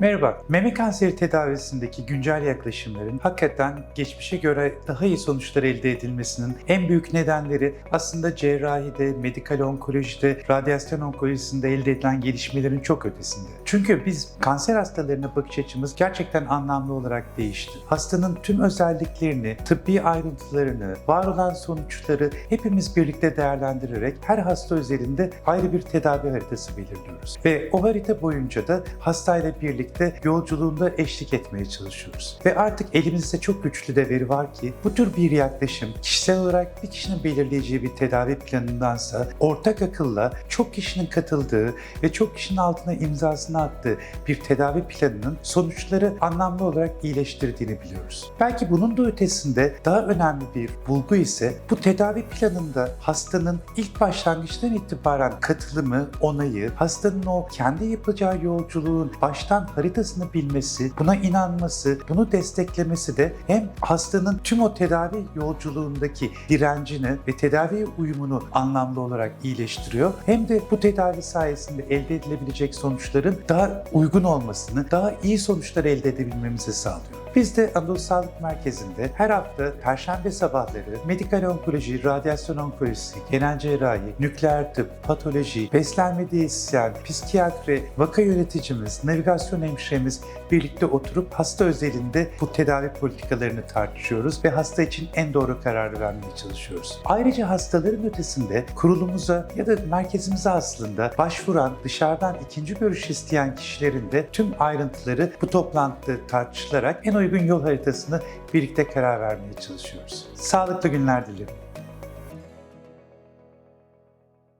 Merhaba. Meme kanseri tedavisindeki güncel yaklaşımların hakikaten geçmişe göre daha iyi sonuçlar elde edilmesinin en büyük nedenleri aslında cerrahide, medikal onkolojide, radyasyon onkolojisinde elde edilen gelişmelerin çok ötesinde. Çünkü biz kanser hastalarına bakış açımız gerçekten anlamlı olarak değişti. Hastanın tüm özelliklerini, tıbbi ayrıntılarını, var olan sonuçları hepimiz birlikte değerlendirerek her hasta özelinde ayrı bir tedavi haritası belirliyoruz. Ve o harita boyunca da hastayla birlikte yolculuğunda eşlik etmeye çalışıyoruz. Ve artık elimizde çok güçlü de veri var ki bu tür bir yaklaşım kişisel olarak bir kişinin belirleyeceği bir tedavi planındansa ortak akılla çok kişinin katıldığı ve çok kişinin altına imzasını attığı bir tedavi planının sonuçları anlamlı olarak iyileştirdiğini biliyoruz. Belki bunun da ötesinde daha önemli bir bulgu ise bu tedavi planında hastanın ilk başlangıçtan itibaren katılımı, onayı, hastanın o kendi yapacağı yolculuğun baştan haritasını bilmesi, buna inanması, bunu desteklemesi de hem hastanın tüm o tedavi yolculuğundaki direncini ve tedavi uyumunu anlamlı olarak iyileştiriyor. Hem de bu tedavi sayesinde elde edilebilecek sonuçların daha uygun olmasını, daha iyi sonuçlar elde edebilmemizi sağlıyor. Biz de Anadolu Sağlık Merkezi'nde her hafta perşembe sabahları medikal onkoloji, radyasyon onkolojisi, genel cerrahi, nükleer tıp, patoloji, beslenme diyetisyen, psikiyatri, vaka yöneticimiz, navigasyon hemşiremiz birlikte oturup hasta özelinde bu tedavi politikalarını tartışıyoruz ve hasta için en doğru kararı vermeye çalışıyoruz. Ayrıca hastaların ötesinde kurulumuza ya da merkezimize aslında başvuran, dışarıdan ikinci görüş isteyen kişilerin de tüm ayrıntıları bu toplantıda tartışılarak en uygun yol haritasını birlikte karar vermeye çalışıyoruz. Sağlıklı günler dilerim.